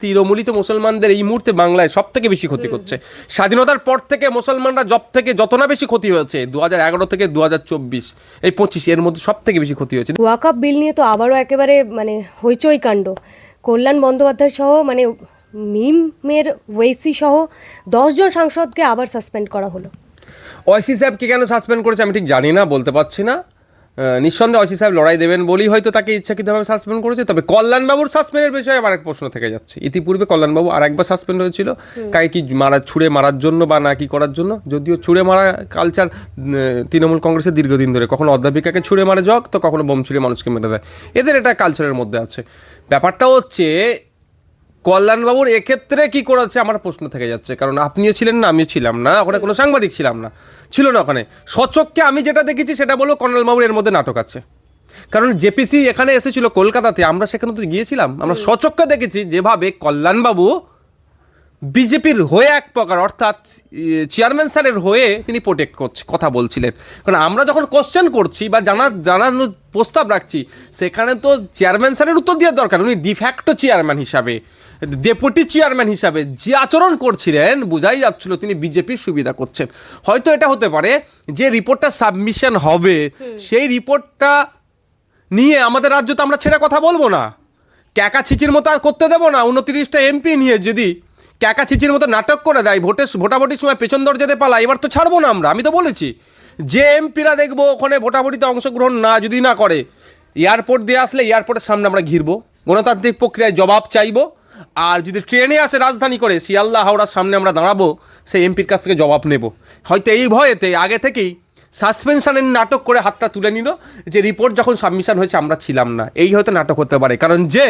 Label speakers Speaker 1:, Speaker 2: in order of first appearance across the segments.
Speaker 1: তৃণমূলী তো মুসলমানদের এই মুহূর্তে বাংলায় সব থেকে বেশি ক্ষতি করছে। স্বাধীনতার পর থেকে মুসলমানরা জব থেকে যত না বেশি ক্ষতি হয়েছে দু থেকে দু এই পঁচিশ এর মধ্যে সব থেকে বেশি ক্ষতি হয়েছে।
Speaker 2: ওয়াকআপ বিল নিয়ে তো আবারও একেবারে মানে হইচই কাণ্ড। কল্যাণ বন্দ্যোপাধ্যায় সহ মানে মিমের ওয়েসি সহ দশজন সাংসদকে আবার সাসপেন্ড করা হলো।
Speaker 1: ওয়াইসি সাহেবকে কেন সাসপেন্ড করেছে আমি ঠিক জানি না বলতে পারছি না। নিঃসন্দেহে ওয়াইসি সাহেব লড়াই দেবেন বলেই হয়তো তাকে ইচ্ছাকৃতভাবে সাসপেন্ড করেছে। তবে কল্যাণবাবুর সাসপেন্ডের বিষয়ে আবার এক প্রশ্ন থেকে যাচ্ছে। ইতিপূর্বে কল্যাণবাবু আর একবার সাসপেন্ড হয়েছিল কাকে কি মারা ছুঁড়ে মারার জন্য বা না কি করার জন্য? যদিও ছুঁড়ে মারা কালচার তৃণমূল কংগ্রেসের দীর্ঘদিন ধরে। কখনো অধ্যাপিকাকে ছুঁড়ে মারে জগ তো কখনো বোম ছুঁড়ে মানুষকে মেরে দেয়। এদের এটা কালচারের মধ্যে আছে। ব্যাপারটা হচ্ছে কল্যাণবাবুর এক্ষেত্রে কি করেছে আমার প্রশ্ন থেকে যাচ্ছে। কারণ আপনিও ছিলেন না, আমিও ছিলাম না, ওখানে কোনো সাংবাদিক ছিলাম না, ছিল না ওখানে। সচককে আমি যেটা দেখেছি সেটা বলো কল্যাণবাবুর এর মধ্যে নাটক আছে। কারণ জেপিসি এখানে এসেছিল কলকাতাতে, আমরা সেখানে তো গিয়েছিলাম। আমরা সচককে দেখেছি, যেভাবে কল্যাণবাবু বিজেপির হয়ে এক প্রকার অর্থাৎ চেয়ারম্যান স্যারের হয়ে তিনি প্রোটেক্ট করছে কথা বলছিলেন। কারণ আমরা যখন কোশ্চেন করছি বা জানা জানানোর প্রস্তাব রাখছি সেখানে তো চেয়ারম্যান স্যারের উত্তর দেওয়ার দরকার উনি ডিফ্যাক্টো চেয়ারম্যান হিসাবে ডেপুটি চেয়ারম্যান হিসাবে যে আচরণ করছিলেন বোঝাই যাচ্ছিল তিনি বিজেপির সুবিধা করছেন। হয়তো এটা হতে পারে যে রিপোর্টটা সাবমিশন হবে সেই রিপোর্টটা নিয়ে আমাদের রাজ্য তো আমরা ছেড়ে কথা বলব না। ক্যাকা ছিচির মতো আর করতে দেবো না উনত্রিশটা এমপি নিয়ে যদি ক্যাকা ছিচির মতো নাটক করে দেয় ভোটের ভোটাভুটির সময় পেছন দরজাতে পালা এবার তো ছাড়বো না আমরা, আমি তো বলেছি। যে এমপিরা দেখব ওখানে ভোটাভুটিতে অংশগ্রহণ না, যদি না করে, এয়ারপোর্ট দিয়ে আসলে এয়ারপোর্টের সামনে আমরা ঘিরবো, গণতান্ত্রিক প্রক্রিয়ায় জবাব চাইব, আর যদি ট্রেনে আসে রাজধানী করে, শিয়ালদা হাওড়ার সামনে আমরা দাঁড়াবো, সেই এমপির কাছ থেকে জবাব নেব। হয়তো এই ভয়েতে আগে থেকেই সাসপেনশনের নাটক করে হাতটা তুলে নিল, যে রিপোর্ট যখন সাবমিশন হয়েছে আমরা ছিলাম না, এই হয়তো নাটক হতে পারে, কারণ যে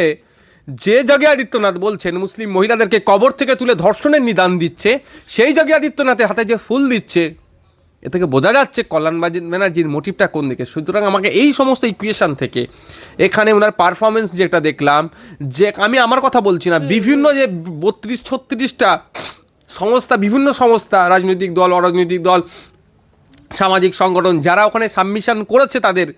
Speaker 1: যে যোগী আদিত্যনাথ বলছেন, মুসলিম মহিলাদেরকে কবর থেকে তুলে ধর্ষণের নিদান দিচ্ছে, সেই যোগী আদিত্যনাথের হাতে যে ফুল দিচ্ছে, এ থেকে বোঝা যাচ্ছে কল্যাণ ব্যানার্জির মোটিভটা কোন দিকে। সুতরাং আমাকে এই সমস্ত ইকুয়েশন থেকে, এখানে ওনার পারফরমেন্স যেটা দেখলাম, যে আমি আমার কথা বলছি না, বিভিন্ন যে বত্রিশ, ছত্রিশটা সংস্থা, বিভিন্ন সংস্থা, রাজনৈতিক দল, অরাজনৈতিক দল, সামাজিক সংগঠন, যারা ওখানে সাবমিশন করেছে তাদের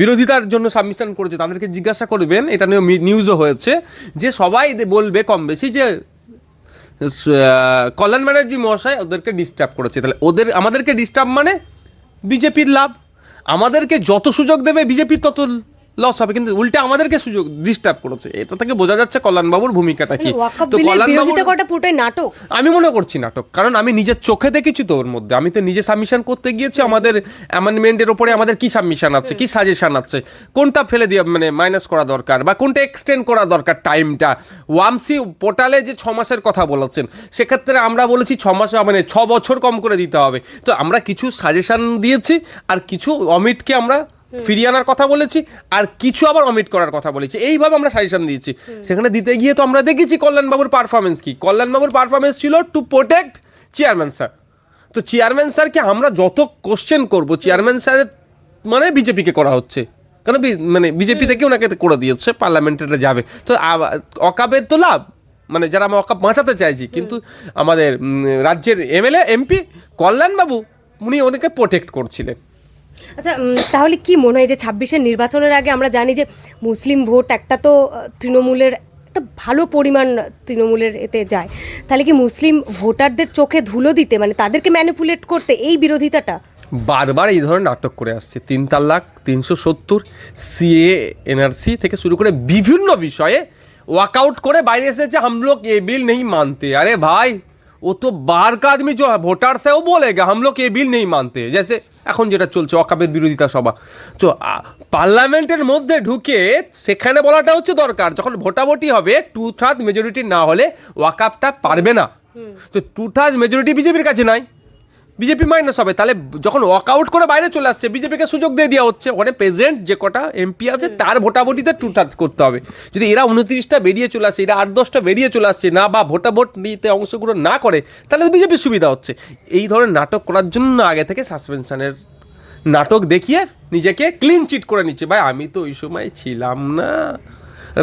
Speaker 1: বিরোধিতার জন্য সাবমিশন করেছে, তাদেরকে জিজ্ঞাসা করবেন, এটা নিয়ে নিউজও হয়েছে, যে সবাই বলবে কম বেশি যে কল্যাণ ব্যানার্জি মহাশয় ওদেরকে ডিস্টার্ব করেছে। তাহলে ওদের, আমাদেরকে ডিস্টার্ব মানে বিজেপির লাভ। আমাদেরকে যত সুযোগ দেবে বিজেপির তত লস হবে কিন্তু উল্টে আমাদেরকে সুযোগ ডিস্টার্ব করেছে। এটা থেকে বোঝা যাচ্ছে কল্যাণবাবুর ভূমিকাটা কি।
Speaker 2: তো করাটা নাটক।
Speaker 1: আমি মনে করছি নাটক কারণ আমি নিজের চোখে দেখেছি তো ওর মধ্যে। আমি তো নিজে সাবমিশন করতে গিয়েছি আমাদের অ্যামেন্ডমেন্টের ওপরে আমাদের কি সাবমিশন আছে কি সাজেশন আছে কোনটা ফেলে দিয়ে মানে মাইনাস করা দরকার বা কোনটা এক্সটেন্ড করা দরকার টাইমটা ওয়ামসি পোর্টালে যে ছ মাসের কথা বলেছেন সেক্ষেত্রে আমরা বলেছি ছ মাস মানে ছ বছর কম করে দিতে হবে। তো আমরা কিছু সাজেশন দিয়েছি আর কিছু অমিটকে আমরা ফিরিয়ে আনার কথা বলেছি আর কিছু আবার অমিট করার কথা বলেছি। এইভাবে আমরা সাজেশন দিয়েছি। সেখানে দিতে গিয়ে তো আমরা দেখেছি কল্যাণবাবুর পারফরমেন্স কি। কল্যাণবাবুর পারফরমেন্স ছিল টু প্রোটেক্ট চেয়ারম্যান স্যার তো চেয়ারম্যান স্যারকে আমরা যত কোশ্চেন করব চেয়ারম্যান স্যারের মানে বিজেপিকে করা হচ্ছে। কারণ মানে বিজেপি থেকে ওনাকে করে দিয়েছে পার্লামেন্টে যাবে। তো অকাবের তো লাভ। মানে যারা আমরা অকাপ বাঁচাতে চাইছি কিন্তু আমাদের রাজ্যের এমএলএ এমপি কল্যাণবাবু উনি ওনাকে প্রোটেক্ট করছিলেন।
Speaker 2: আচ্ছা তাহলে কি মনে হয় যে ছাব্বিশের নির্বাচনের আগে আমরা জানি যে মুসলিম ভোট একটা তো তৃণমূলের একটা ভালো পরিমাণ তৃণমূলের এতে যায়। তাহলে কি মুসলিম ভোটারদের চোখে ধুলো দিতে মানে তাদেরকে ম্যানিপুলেট করতে এই বিরোধিতাটা?
Speaker 1: বারবার এই ধরনের নাটক করে আসছে। তিন তাল্লাক তিনশো সত্তর, সিএ, এনআরসি থেকে শুরু করে বিভিন্ন বিষয়ে ওয়াকআউট করে বাইরে এসেছে, হামলোক এ বিল নেই মানতে। আরে ভাই वो तो बाहर का आदमी जो है वोटर्स है वो बोलेगा हम लोग ये बिल नहीं मानते जैसे এখন যেটা চলছে অকাবের বিরোধিতা সভা তো আ, পার্লামেন্টের মধ্যে ঢুকে সেখানে বলাটা হচ্ছে দরকার যখন ভোটাভুটি হবে টু থার্ড মেজরিটি না হলে ওয়াকাপটা পারবে না তো টু থার্ড মেজরিটি বিজেপির কাছে নাই বিজেপি মাইনাস হবে তাহলে যখন ওয়াকআউট করে বাইরে চলে আসছে বিজেপিকে সুযোগ দিয়ে দেওয়া হচ্ছে। ওখানে প্রেজেন্ট যে কটা এমপি আছে তার ভোটাভুটিতে টু টাচ করতে হবে। যদি এরা উনত্রিশটা বেরিয়ে চলে আসছে এরা আট দশটা বেরিয়ে চলে আসছে না বা ভোটাভোট নিতে অংশগ্রহণ না করে তাহলে বিজেপির সুবিধা হচ্ছে। এই ধরনের নাটক করার জন্য আগে থেকে সাসপেনশনের নাটক দেখিয়ে নিজেকে ক্লিন চিট করে নিচ্ছে। ভাই আমি তো ওই সময় ছিলাম না।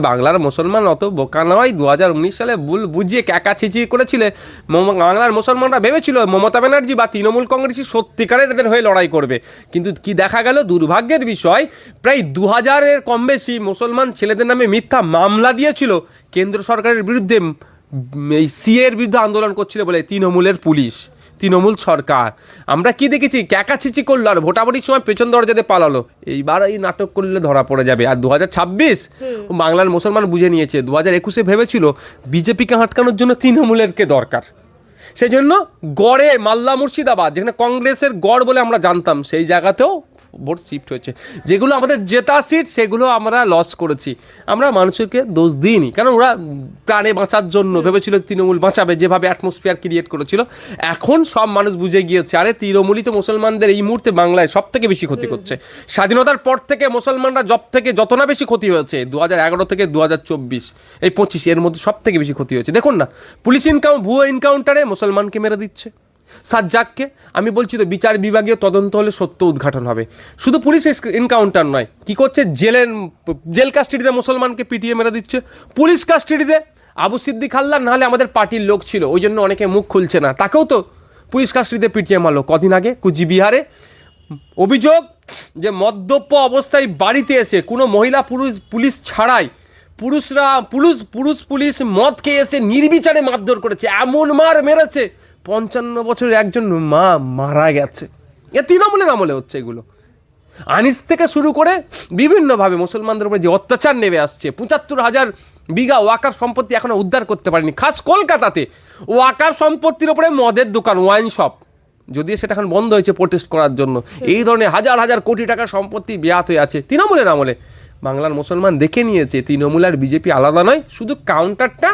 Speaker 1: বাংলার মুসলমান অত বোকা নয়। দু সালে ভুল বুঝিয়ে ক্যাকা ছিচি করেছিলে। বাংলার মুসলমানরা ভেবেছিল মমতা ব্যানার্জি বা তৃণমূল কংগ্রেসই সত্যিকারের এদের হয়ে লড়াই করবে। কিন্তু কি দেখা গেল? দুর্ভাগ্যের বিষয়, প্রায় দু হাজারের কম বেশি মুসলমান ছেলেদের নামে মিথ্যা মামলা দিয়েছিল। কেন্দ্র সরকারের বিরুদ্ধে এই সিএর বিরুদ্ধে আন্দোলন করছিল বলে তৃণমূলের পুলিশ তৃণমূল সরকার। আমরা কি দেখেছি? ক্যাকাচিচি করল আর ভোটাভুটির সময় পেছন দরজাতে পালালো। এইবার এই নাটক করলে ধরা পড়ে যাবে। আর দু হাজার ছাব্বিশ বাংলার মুসলমান বুঝে নিয়েছে। দু হাজার একুশে ভেবেছিল বিজেপিকে হাঁটকানোর জন্য তৃণমূলেরকে দরকার। সেই জন্য গড়ে মাল্লা মুর্শিদাবাদ যেখানে কংগ্রেসের গড় বলে আমরা জানতাম সেই জায়গাতেও ভোট শিফট হয়েছে। যেগুলো আমাদের জেতা সিট সেগুলো আমরা লস করেছি। আমরা মানুষকে দোষ দিইনি। কারণ ওরা প্রাণে বাঁচার জন্য ভেবেছিল তৃণমূল বাঁচাবে যেভাবে অ্যাটমসফিয়ার ক্রিয়েট করেছিল। এখন সব মানুষ বুঝে গিয়েছে আরে তৃণমূলই তো মুসলমানদের এই মুহূর্তে বাংলায় সব থেকে বেশি ক্ষতি করছে। স্বাধীনতার পর থেকে মুসলমানরা জব থেকে যত না বেশি ক্ষতি হয়েছে দু হাজার এগারো থেকে দু চব্বিশ এই পঁচিশ এর মধ্যে সব থেকে বেশি ক্ষতি হয়েছে। দেখুন না পুলিশ ইনকাউন্ট ভুয়ো এনকাউন্টারে মুসলমানকে মেরে দিচ্ছে। সাজ্জাককে আমি বলছি তো, বিচার বিভাগীয় তদন্ত হলে সত্য উদ্ঘাটন হবে। শুধু পুলিশ এনকাউন্টার নয়, কি করছে? জেলের জেল কাস্টাডিতে মুসলমানকে পিটিয়ে মেরে দিচ্ছে। পুলিশ কাস্টাডিতে আবু সিদ্দিক হাল্লার নাহলে আমাদের পার্টির লোক ছিল, ওই জন্য অনেকে মুখ খুলছে না। তাকেও তো পুলিশ কাস্টাডিতে পিটিয়ে মারলো। কদিন আগে কুচবিহারে অভিযোগ যে মদ্যপ অবস্থায় বাড়িতে এসে কোনো মহিলা পুরুষ পুলিশ ছাড়াই পুরুষরা পুরুষ পুরুষ পুলিশ মদ খেয়ে এসে নির্বিচারে মারধর করেছে। এমন মার মেরেছে। পঞ্চান্ন বছরের একজন মা মারা গেছে। এ তৃণমূলের আমলে হচ্ছে এগুলো। আনিস থেকে শুরু করে বিভিন্নভাবে মুসলমানদের উপরে যে অত্যাচার নেমে আসছে, পঁচাত্তর হাজার বিঘা ওয়াকাফ সম্পত্তি এখনও উদ্ধার করতে পারেনি। খাস কলকাতাতে ওয়াকাফ সম্পত্তির উপরে মদের দোকান, ওয়াইন শপ। যদিও সেটা এখন বন্ধ হয়েছে প্রোটেস্ট করার জন্য। এই ধরনের হাজার হাজার কোটি টাকার সম্পত্তি বেয়াত হয়ে আছে তৃণমূলের আমলে। বাংলার মুসলমান দেখে নিয়েছে, তৃণমূল আর বিজেপি আলাদা নয়, শুধু কাউন্টারটা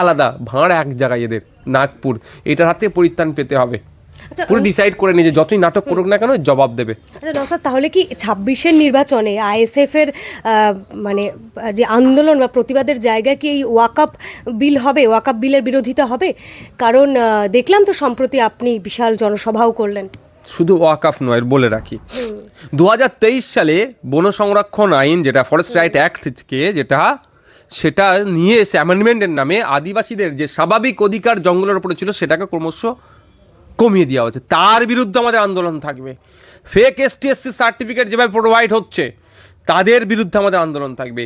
Speaker 1: আলাদা ভাঁড় এক জায়গায় এদের নাগপুর। এটার হাতে পরিত্রাণ পেতে হবে।
Speaker 2: আচ্ছা
Speaker 1: পুরো ডিসাইড করে যে যতই নাটক করুক না কেন জবাব দেবে।
Speaker 2: আচ্ছা তাহলে কি ছাব্বিশের নির্বাচনে আইএসএফ এর মানে যে আন্দোলন বা প্রতিবাদের জায়গা কি এই ওয়াকাপ বিল হবে? ওয়াকাপ বিলের বিরোধিতা হবে? কারণ দেখলাম তো সম্প্রতি আপনি বিশাল জনসভাও করলেন।
Speaker 1: শুধু ওয়াকাফ নয় বলে রাখি। দু হাজার তেইশ সালে বন সংরক্ষণ আইন যেটা ফরেস্ট রাইট অ্যাক্ট থেকে যেটা সেটা নিয়ে এসে অ্যামেন্ডমেন্টের নামে আদিবাসীদের যে স্বাভাবিক অধিকার জঙ্গলের উপরে ছিল সেটাকে ক্রমশ কমিয়ে দেওয়া হচ্ছে তার বিরুদ্ধে আমাদের আন্দোলন থাকবে। ফেক এসটিএসসি সার্টিফিকেট যেভাবে প্রোভাইড হচ্ছে, তাদের বিরুদ্ধে আমাদের আন্দোলন থাকবে।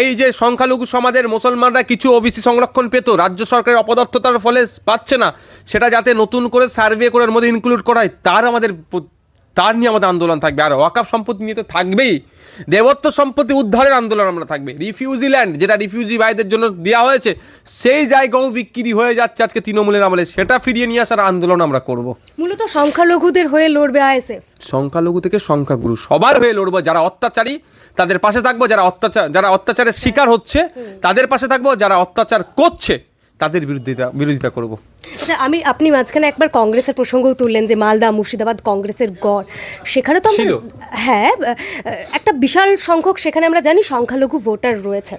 Speaker 1: এই যে সংখ্যালঘু সমাজের মুসলমানরা কিছু ওবিসি সংরক্ষণ পেত, রাজ্য সরকারের অপদার্থতার ফলে পাচ্ছে না, সেটা যাতে নতুন করে সার্ভে করার মধ্যে ইনক্লুড করায় তার আমাদের তার নিয়ে আমাদের আন্দোলন থাকবে। আর ওয়াকাফ সম্পত্তি নিয়ে তো থাকবেই। দেবত্ব সম্পত্তি উদ্ধারের আন্দোলন আমরা থাকবে। রিফিউজি ল্যান্ড যেটা রিফিউজি ভাইদের জন্য দেওয়া হয়েছে সেই জায়গাও বিক্রি হয়ে যাচ্ছে আজকে তৃণমূলের আমলে। সেটা ফিরিয়ে নিয়ে আসার আন্দোলন আমরা করব।
Speaker 2: মূলত সংখ্যালঘুদের হয়ে লড়বে আইএসএফ।
Speaker 1: সংখ্যালঘু থেকে সংখ্যাগুরু সবার হয়ে লড়বো। যারা অত্যাচারী তাদের পাশে থাকব। যারা অত্যাচার যারা অত্যাচারের শিকার হচ্ছে তাদের পাশে থাকব। যারা অত্যাচার করছে তাদের বিরোধিতা বিরোধিতা করব।
Speaker 2: আচ্ছা আমি আপনি মাঝখানে একবার কংগ্রেসের প্রসঙ্গ তুললেন যে মালদা মুর্শিদাবাদ কংগ্রেসের গড়। সেখানে তো আমরা হ্যাঁ একটা বিশাল সংখ্যক সেখানে আমরা জানি সংখ্যালঘু ভোটার রয়েছে।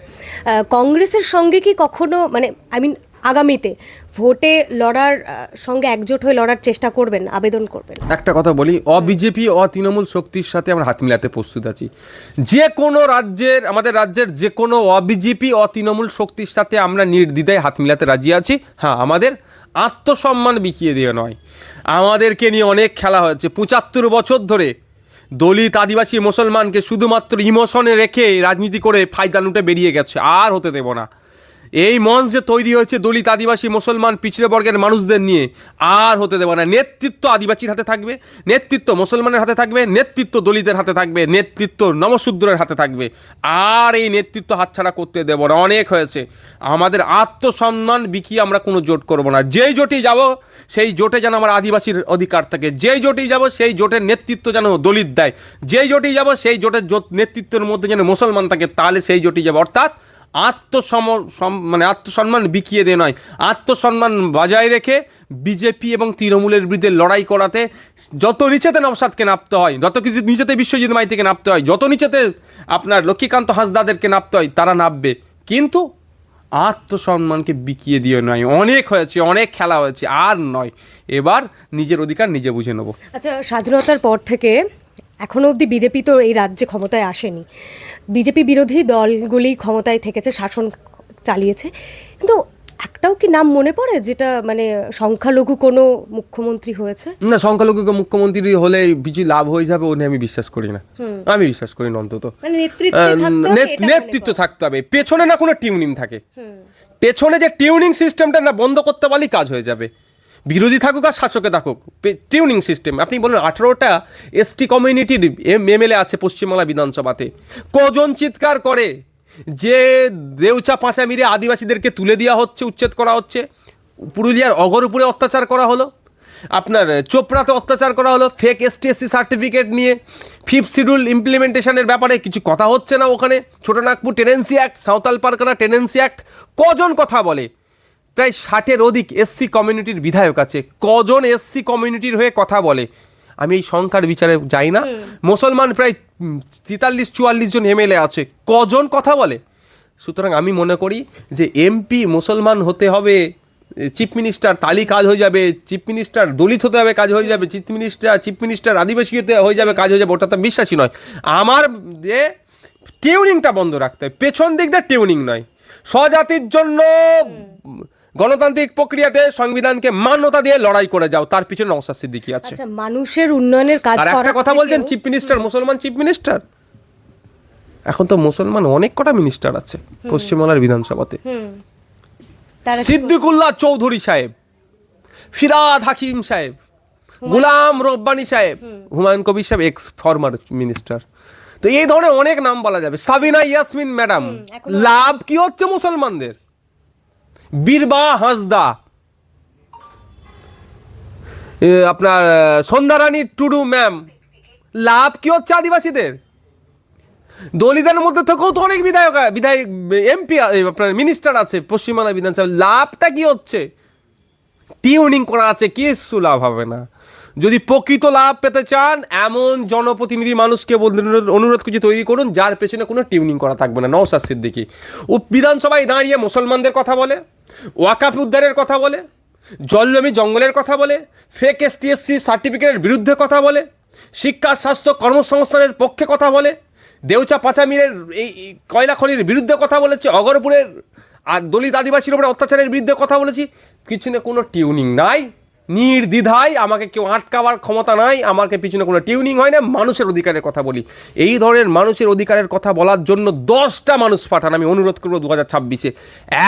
Speaker 2: কংগ্রেসের সঙ্গে কি কখনো মানে আই মিন আগামীতে ভোটে লড়ার সঙ্গে একজোট হয়ে লড়ার চেষ্টা করবেন, আবেদন করবেন।
Speaker 1: একটা কথা বলি, অবিজেপি তৃণমূল শক্তির সাথে আমরা হাত মিলাতে প্রস্তুত আছি। যে কোনো রাজ্যের, আমাদের রাজ্যের যে কোনো অবিজেপি তৃণমূল শক্তির সাথে আমরা নির্দ্বিধায় হাত মিলাতে রাজি আছি। হ্যাঁ আমাদের আত্মসম্মান বিকিয়ে দিয়ে নয়। আমাদেরকে নিয়ে অনেক খেলা হয়েছে। পঁচাত্তর বছর ধরে দলিত, আদিবাসী, মুসলমানকে শুধুমাত্র ইমোশনে রেখে রাজনীতি করে ফায়দা লুটে বেরিয়ে গেছে। আর হতে দেব না। এই মঞ্চ যে তৈরি হয়েছে দলিত আদিবাসী মুসলমান পিছড়ে বর্গের মানুষদের নিয়ে, আর হতে দেব না। নেতৃত্ব আদিবাসীর হাতে থাকবে, নেতৃত্ব মুসলমানের হাতে থাকবে, নেতৃত্ব দলিতের হাতে থাকবে, নেতৃত্ব নমশূদ্রের হাতে থাকবে। আর এই নেতৃত্ব হাতছাড়া করতে দেব না, অনেক হয়েছে। আমাদের আত্মসম্মান বিকিয়ে আমরা কোনো জোট করব না। যেই জোটেই যাব, সেই জোটে যেন আমার আদিবাসীর অধিকার থাকে। যেই জোটেই যাব, সেই জোটের নেতৃত্ব যেন দলিত দেয়। যেই জোটেই যাব, সেই জোটের জোট নেতৃত্বের মধ্যে যেন মুসলমান থাকে, তাহলে সেই জোটেই যাবে। অর্থাৎ আত্মসম মানে আত্মসম্মান বিকিয়ে দিয়ে নয়। আত্মসম্মান বজায় রেখে বিজেপি এবং তৃণমূলের বিরুদ্ধে লড়াই করাতে যত নিচেতে নবসাদকে নামতে হয়, যত কিছু নিচেতে বিশ্বজিৎ মাইতিকে নামতে হয়, যত নিচেতে আপনার লক্ষ্মীকান্ত হাসদাদেরকে নামতে হয়, তারা নামবে কিন্তু আত্মসম্মানকে বিকিয়ে দিয়ে নয়। অনেক হয়েছে, অনেক খেলা হয়েছে, আর নয়। এবার নিজের অধিকার নিজে বুঝে নেব।
Speaker 2: আচ্ছা স্বাধীনতার পর থেকে এখনও অবধি বিজেপি তো এই রাজ্যে ক্ষমতায় আসেনি। বিজেপি বিরোধী দলগুলি ক্ষমতায় থেকেছে শাসন চালিয়েছে। কিন্তু একটাও কি নাম মনে পড়ে যেটা মানে সংখ্যালঘু কোনো মুখ্যমন্ত্রী হয়েছে?
Speaker 1: না সংখ্যালঘুকে মুখ্যমন্ত্রী হলে কিছু লাভ হয়ে যাবে ও নিয়ে আমি বিশ্বাস করি না। আমি বিশ্বাস করি না অন্তত।
Speaker 2: মনে নেতৃত্ব থাকতে হবে
Speaker 1: পেছনে না কোনো টিউনিং থাকে। পেছনে যে টিউনিং সিস্টেমটা না বন্ধ করতে পারলেই কাজ হয়ে যাবে। বিরোধী থাকুক আর শাসকে থাকুক। টিউনিং সিস্টেম আপনি বলুন, আঠারোটা এসটি কমিউনিটির এমএলএ আছে পশ্চিমবাংলা বিধানসভাতে। কজন চিৎকার করে যে দেউচা পাঁচা মিরে আদিবাসীদেরকে তুলে দেওয়া হচ্ছে, উচ্ছেদ করা হচ্ছে? পুরুলিয়ার অগর উপরে অত্যাচার করা হলো? আপনার চোপড়াতে অত্যাচার করা হলো? ফেক এসটি এসসি সার্টিফিকেট নিয়ে ফিফথ শিডিউল ইমপ্লিমেন্টেশনের ব্যাপারে কিছু কথা হচ্ছে না ওখানে? Chotanagpur tenancy act Santhal Pargana tenancy act কজন কথা বলে? প্রায় ষাটের অধিক এসসি কমিউনিটির বিধায়ক আছে। কজন এসসি কমিউনিটির হয়ে কথা বলে? আমি এই সংখ্যার বিচারে যাই না। মুসলমান প্রায় তেতাল্লিশ চুয়াল্লিশ জন এমএলএ আছে। কজন কথা বলে? সুতরাং আমি মনে করি যে এমপি মুসলমান হতে হবে চিফ মিনিস্টার তালি কাজ হয়ে যাবে চিফ মিনিস্টার দলিত হতে হবে কাজ হয়ে যাবে চিফ মিনিস্টার চিফ মিনিস্টার আদিবাসী হতে হয়ে যাবে কাজ হয়ে যাবে ওটা তো বিশ্বাসী নয়। আমার যে টিউনিংটা বন্ধ রাখতে হবে পেছন দিক দিয়ে টিউনিং নয়। স্বজাতির জন্য গণতান্ত্রিক প্রক্রিয়াতে সংবিধানকে মান্যতা দিয়ে লড়াই করে যাও তার পিছনে নওসাদ সিদ্দিকি আছে।
Speaker 2: আচ্ছা মানুষের উন্নয়নের কাজ
Speaker 1: আর একটা কথা বলছেন চিফ মিনিস্টার মুসলমান চিফ মিনিস্টার? এখন তো মুসলমান অনেক কটা মিনিস্টার আছে পশ্চিমবাংলার বিধানসভাতে। সিদ্দিকুল্লাহ চৌধুরী সাহেব ফিরাদ হাকিম সাহেব গুলাম রব্বানি সাহেব হুমায়ুন কবির সাহেব এক্স ফর্মার মিনিস্টার তো এই ধরনের অনেক নাম বলা যাবে। সাবিনা ইয়াসমিন ম্যাডাম লাভ কি হচ্ছে মুসলমানদের? বীরবা হাঁসদা। আপনার সন্ধ্যা সন্ধ্যারানী টুডু ম্যাম, লাভ কি হচ্ছে আদিবাসীদের? দলিতের মধ্যে থেকেও তো অনেক বিধায়ক বিধায়ক, এমপি আপনার মিনিস্টার আছে পশ্চিমবাংলা বিধানসভা লাভটা কি হচ্ছে? টিউনিং করা আছে, কিছু লাভ হবে না। যদি প্রকৃত লাভ পেতে চান, এমন জনপ্রতিনিধি মানুষকে অনুরোধ কিছু তৈরি করুন, যার পেছনে কোনো টিউনিং করা থাকবে না। নওসাদ সিদ্দিকি। ও বিধানসভায় দাঁড়িয়ে মুসলমানদের কথা বলে, ওয়াকাফ উদ্ধারের কথা বলে, জলজমি জঙ্গলের কথা বলে ফেক এসটিএসসি সার্টিফিকেটের বিরুদ্ধে কথা বলে, শিক্ষা, স্বাস্থ্য, কর্মসংস্থানের পক্ষে কথা বলে, দেউচা পাচামিরের এই কয়লা খনির বিরুদ্ধে কথা বলেছে, অগরপুরের আর দলিত আদিবাসীর উপরে অত্যাচারের বিরুদ্ধে কথা বলেছি, পিছনে কোনো টিউনিং নাই। নির্দ্বিধায় আমাকে কেউ আটকাবার ক্ষমতা নাই, আমাকে পিছনে কোনো টিউনিং হয় না, মানুষের অধিকারের কথা বলি। এই ধরনের মানুষের অধিকারের কথা বলার জন্য দশটা মানুষ পাঠান, আমি অনুরোধ করব দু হাজার ছাব্বিশে।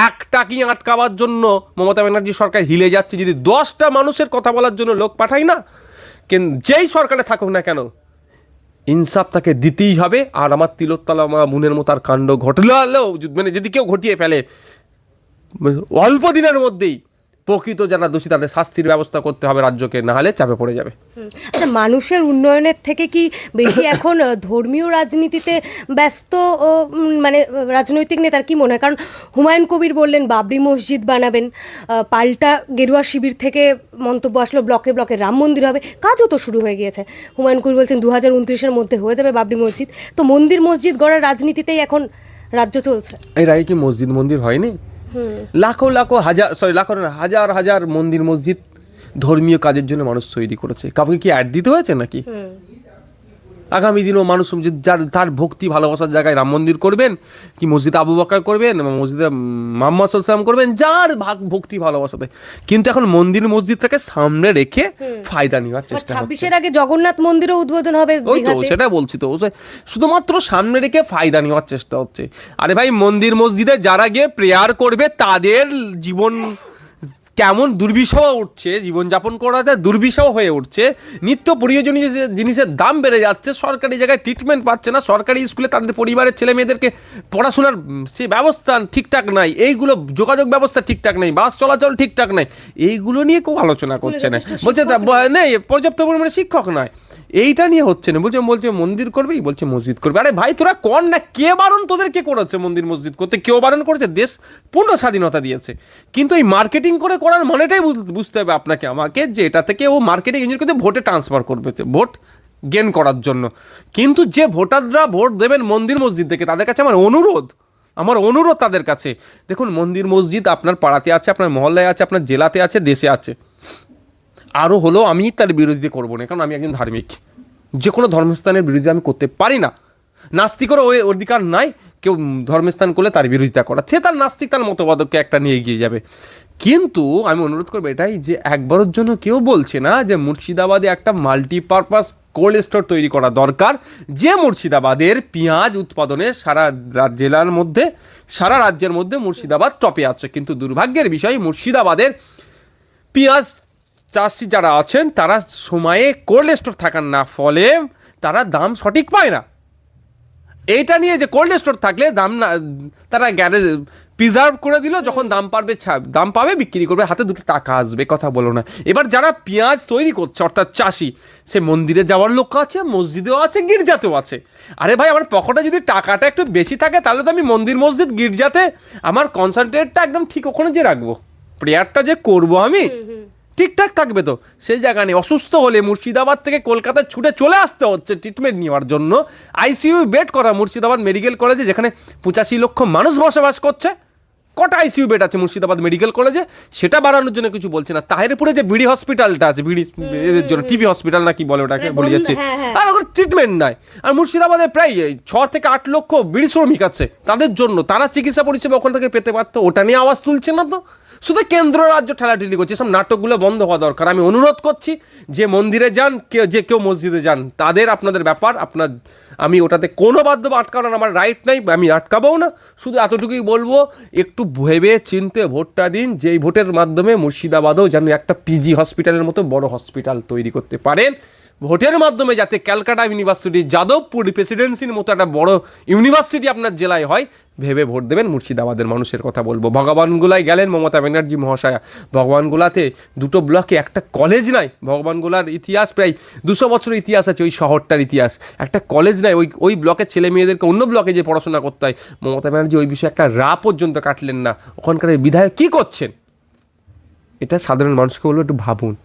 Speaker 1: একটা কি আটকাবার জন্য মমতা ব্যানার্জি সরকার হিলে যাচ্ছে, যদি দশটা মানুষের কথা বলার জন্য লোক পাঠাই না? কেন, যেই সরকারে থাকুক না কেন, ইনসাফ তাকে দিতেই হবে, আর আমার তিলোত্তলা মা মুনের মতো আর কাণ্ড ঘটলেও মানে যদি কেউ ঘটিয়ে ফেলে, অল্প দিনের মধ্যেই প্রকৃত যারা দোষী তাদের শাস্তির ব্যবস্থা করতে হবে রাজ্যকে না হলে চাপে পড়ে যাবে।
Speaker 2: আচ্ছা মানুষের উন্নয়নের থেকে কি বেশি এখন ধর্মীয় রাজনীতিতে ব্যস্ত মানে রাজনৈতিক নেতার কি মনে হয়? কারণ হুমায়ুন কবির বললেন বাবরি মসজিদ বানাবেন পাল্টা গেরুয়া শিবির থেকে মন্তব্য আসলো ব্লকে ব্লকে রাম মন্দির হবে কাজও তো শুরু হয়ে গিয়েছে। হুমায়ুন কবির বলছেন দু হাজার উনত্রিশের মধ্যে হয়ে যাবে বাবরি মসজিদ। তো মন্দির মসজিদ গড়ার রাজনীতিতেই এখন রাজ্য চলছে।
Speaker 1: এই রায় কি মসজিদ মন্দির হয়নি? লাখো লাখো হাজার সরি লাখো হাজার হাজার মন্দির মসজিদ ধর্মীয় কাজের জন্য মানুষ তৈরি করেছে। কাউকে কি অ্যাড দিতে হয়েছে নাকি? আগামী দিনেও মানুষ যে যার তার ভক্তি ভালোবাসার জায়গায় রাম মন্দির করবেন কি মসজিদ আবু বকর করবেন মসজিদে মোহাম্মদ সাল্লাম করবেন যার ভাগ ভক্তি ভালোবাসাতে। কিন্তু এখন মন্দির মসজিদটাকে সামনে রেখে ফায়দা নেওয়ার চেষ্টা
Speaker 2: ছাব্বিশের আগে জগন্নাথ মন্দিরও উদ্বোধন হবে
Speaker 1: ওই তো সেটা বলছি তো শুধুমাত্র সামনে রেখে ফায়দা নেওয়ার চেষ্টা হচ্ছে। আরে ভাই মন্দির মসজিদে যারা গিয়ে প্রেয়ার করবে তাদের জীবন কেমন দুর্বিষহ উঠছে জীবনযাপন করাতে দুর্বিষহ হয়ে উঠছে নিত্য প্রয়োজনীয় যে জিনিসের দাম বেড়ে যাচ্ছে সরকারি জায়গায় ট্রিটমেন্ট পাচ্ছে না সরকারি স্কুলে তাদের পরিবারের ছেলে মেয়েদেরকে পড়াশোনার সে ব্যবস্থা ঠিকঠাক নাই এইগুলো যোগাযোগ ব্যবস্থা ঠিকঠাক নেই বাস চলাচল ঠিকঠাক নাই এইগুলো নিয়ে কেউ আলোচনা করছে না। বলছে নেই। পর্যাপ্ত পরিমাণে শিক্ষক নয় এইটা নিয়ে হচ্ছে না। বলছে বলছে, মন্দির করবেই? বলছে, মসজিদ করবে। আরে ভাই, তোরা কর না, কে বারণ তোদের কে করেছে মন্দির, মসজিদ করতে? কেউ বারণ করেছে? দেশ পূর্ণ স্বাধীনতা দিয়েছে। কিন্তু এই মার্কেটিং করে করার মানেটাই বুঝ- বুঝতে হবে আপনাকে, আমাকে, যে এটা থেকে ও মার্কেটিং ইঞ্জিন করতে ভোটে ট্রান্সফার করবে ভোট গেন করার জন্য। কিন্তু যে ভোটাররা ভোট দেবেন মন্দির, মসজিদ থেকে, তাদের কাছে আমার অনুরোধ আমার অনুরোধ তাদের কাছে। দেখুন, মন্দির, মসজিদ আপনার পাড়াতে আছে, আপনার মহল্লায় আছে, আপনার জেলাতে আছে, দেশে আছে। আরও হলেও আমি তার বিরোধিতা করব না, কারণ আমি একজন ধার্মিক। যে কোনো ধর্মস্থানের বিরোধিতা আমি করতে পারি না। নাস্তিকেরও ওই অধিকার নাই, কেউ ধর্মস্থান করলে তার বিরোধিতা করা। সে তার নাস্তিক, তার মতবাদকে একটা নিয়ে এগিয়ে যাবে। কিন্তু আমি অনুরোধ করব এটাই যে একবারের জন্য কেউ বলছে না যে মুর্শিদাবাদে একটা মাল্টিপারপাস কোল্ড স্টোর তৈরি করা দরকার, যে মুর্শিদাবাদের পেঁয়াজ উৎপাদনে সারা জেলার মধ্যে, সারা রাজ্যের মধ্যে মুর্শিদাবাদ টপে আছে। কিন্তু দুর্ভাগ্যের বিষয়, মুর্শিদাবাদের পেঁয়াজ চাষি যারা আছেন, তারা সময়ে কোল্ড স্টোর থাকার না ফলে তারা দাম সঠিক পায় না। এইটা নিয়ে যে কোল্ড স্টোর থাকলে দাম না, তারা গ্যারেজ প্রিজার্ভ করে দিল, যখন দাম পারবে দাম পাবে, বিক্রি করবে, হাতে দুটো টাকা আসবে, কথা বলো না। এবার যারা পেঁয়াজ তৈরি করছে, অর্থাৎ চাষি, সে মন্দিরে যাওয়ার লোক আছে, মসজিদেও আছে, গির্জাতেও আছে। আরে ভাই, আমার পকেটে যদি টাকাটা একটু বেশি থাকে, তাহলে তো আমি মন্দির, মসজিদ, গির্জাতে আমার কনসেন্ট্রেটটা একদম ঠিক ওখানে যে রাখব। প্রেয়ারটা যে করব আমি ঠিকঠাক থাকবে তো। সেই জায়গা নেই। অসুস্থ হলে মুর্শিদাবাদ থেকে কলকাতায় ছুটে চলে আসতে হচ্ছে ট্রিটমেন্ট নেওয়ার জন্য। আইসিইউ বেড করা মুর্শিদাবাদ মেডিকেল কলেজে যেখানে পঁচাশি লক্ষ মানুষ বসবাস করছে। কটা আইসিইউ বেড আছে মুর্শিদাবাদ মেডিকেল কলেজে সেটা বাড়ানোর জন্য কিছু বলছে না। তাহিরপুরে যে বিডি হসপিটালটা আছে বিডি এদের জন্য টিভি হসপিটাল না কি বলে ওটাকে
Speaker 2: হ্যাঁ,
Speaker 1: বলে যাচ্ছে।
Speaker 2: হ্যাঁ, হ্যাঁ।
Speaker 1: আর ওখানে ট্রিটমেন্ট নাই। আর মুর্শিদাবাদে প্রায় ছ থেকে আট লক্ষ বিড়ি শ্রমিক আছে। তাদের জন্য তারা চিকিৎসা পরিষেবা ওখান থেকে পেতে পারতো। ওটা নিয়ে আওয়াজ তুলছে না তো। শুধু কেন্দ্র রাজ্য ঠেলাঠেলি করছে, সব নাটকগুলো বন্ধ হওয়া দরকার। আমি অনুরোধ করছি, যে মন্দিরে যান, কেউ যে কেউ মসজিদে যান, তাদের আপনাদের ব্যাপার, আপনার আমি ওটাতে কোনো বাধ্য আটকানোর আমার রাইট নাই, আমি আটকাবও না। শুধু এতটুকুই বলব, একটু ভেবে চিনতে ভোটটা দিন, যেই ভোটের মাধ্যমে মুর্শিদাবাদেও যেন একটা পিজি হসপিটালের মতো বড় হসপিটাল তৈরি করতে পারেন। ভোটের মাধ্যমে যাতে ক্যালকাটা ইউনিভার্সিটি যাদবপুর প্রেসিডেন্সির মতো একটা বড় ইউনিভার্সিটি আপনার জেলায় হয়, ভেবে ভোট দেবেন মুর্শিদাবাদের মানুষের কথা বলব। ভগবানগোলায় গেলেন মমতা ব্যানার্জি মহাশয়া। ভগবানগোলাতে দুটো ব্লকে একটা কলেজ নাই, ভগবানগোলার ইতিহাস প্রায় দুশো বছরের ইতিহাস আছে, ওই শহরটার ইতিহাস। একটা কলেজ নাই, ওই ওই ব্লকের ছেলে মেয়েদেরকে অন্য ব্লকে যে পড়াশোনা করতে হয়। মমতা ব্যানার্জি ওই বিষয়ে একটা রা পর্যন্ত কাটলেন না। ওখানকার বিধায়ক কী করছেন? এটা সাধারণ মানুষকে বলব, একটু ভাবুন।